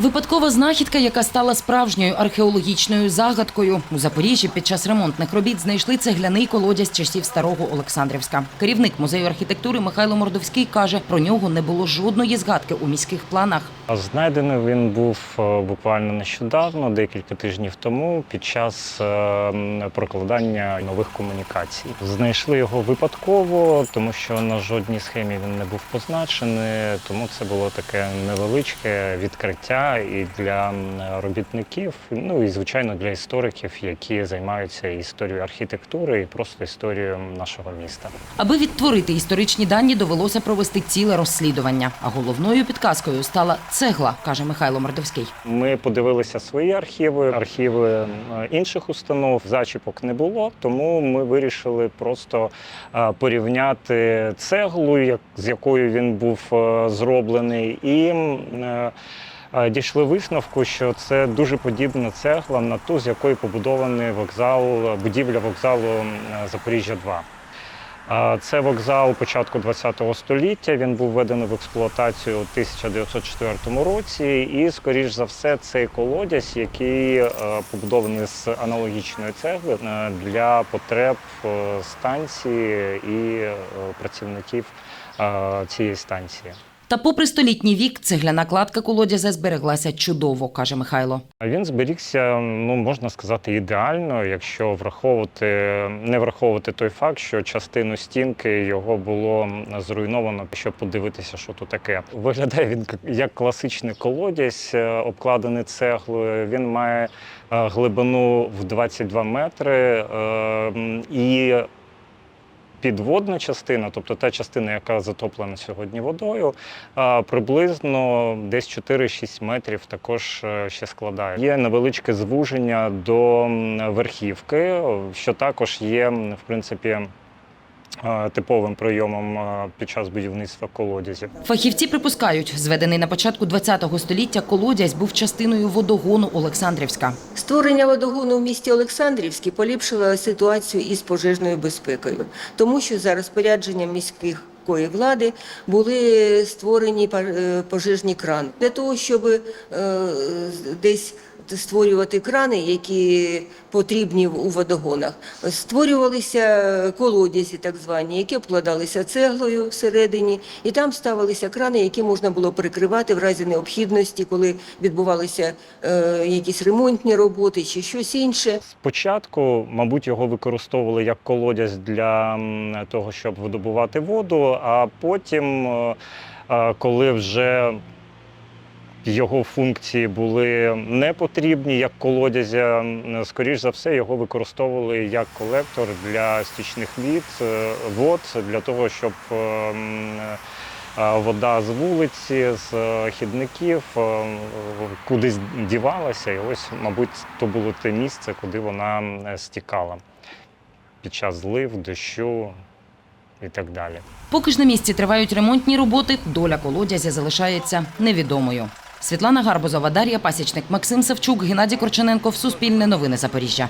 Випадкова знахідка, яка стала справжньою археологічною загадкою. У Запоріжжі під час ремонтних робіт знайшли цегляний колодязь часів старого Олександрівська. Керівник музею архітектури Михайло Мордовський каже, про нього не було жодної згадки у міських планах. Знайдений він був е, буквально нещодавно, декілька тижнів тому, під час е, прокладання нових комунікацій. Знайшли його випадково, тому що на жодній схемі він не був позначений, тому це було таке невеличке відкриття і для робітників, ну і звичайно для істориків, які займаються історією архітектури і просто історією нашого міста. Аби відтворити історичні дані, довелося провести ціле розслідування. А головною підказкою стала цегла, каже Михайло Мордовський. Ми подивилися свої архіви, архіви інших установ. Зачіпок не було, тому ми вирішили просто е, порівняти цеглу, як- з якою він був е, зроблений, і е, дійшли висновку, що це дуже подібна цегла на ту, з якої побудований вокзал, будівля вокзалу е, Запоріжжя 2 Це вокзал початку ХХ століття. Він був введений в експлуатацію у 1904 році. І, скоріш за все, цей колодязь, який е, побудований з аналогічної цегли е, для потреб е, станції і е, працівників е, цієї станції. Та, попри столітній вік, цегляна кладка колодязя збереглася чудово, каже Михайло. Він зберігся, ну можна сказати, ідеально, якщо враховувати не враховувати той факт, що частину стінки його було зруйновано, щоб подивитися, що тут таке. Виглядає він як класичний колодязь, е, обкладений цеглою. Він має е, глибину в 22 метри е, і підводна частина, тобто та частина, яка затоплена сьогодні водою, приблизно десь 4-6 метрів також е, ще складає. Є невеличке звуження до верхівки, що також є, в принципі, типовим прийомом е, під час будівництва колодязів. Фахівці припускають, зведений на початку ХХ століття колодязь був частиною водогону Олександрівська. Створення водогону в місті Олександрівській поліпшило ситуацію із пожежною безпекою, тому що за розпорядженням міських влади були створені пар- е, пожежні крани для того, щоб е, десь створювати крани, які потрібні у водогонах. Створювалися колодязі, так звані, які обкладалися цеглою всередині, і там ставилися крани, які можна було прикривати в разі необхідності, коли відбувалися е, якісь ремонтні роботи чи щось інше. Спочатку, мабуть, його використовували як колодязь для того, щоб видобувати воду, а потім, е, е, коли вже його функції були не потрібні як колодязя, м, скоріш за все, його використовували як колектор для стічних вод, е, вод для того, щоб е, м, е, вода з вулиці, з е, хідників кудись дівалася. І ось, мабуть, то було те місце, куди вона стікала під час злив, дощу і так далі. Поки ж на місці тривають ремонтні роботи, доля колодязя залишається невідомою. Світлана Гарбузова, Дар'я Пасічник, Максим Савчук, Геннадій Корчененко. Суспільне новини Запоріжжя.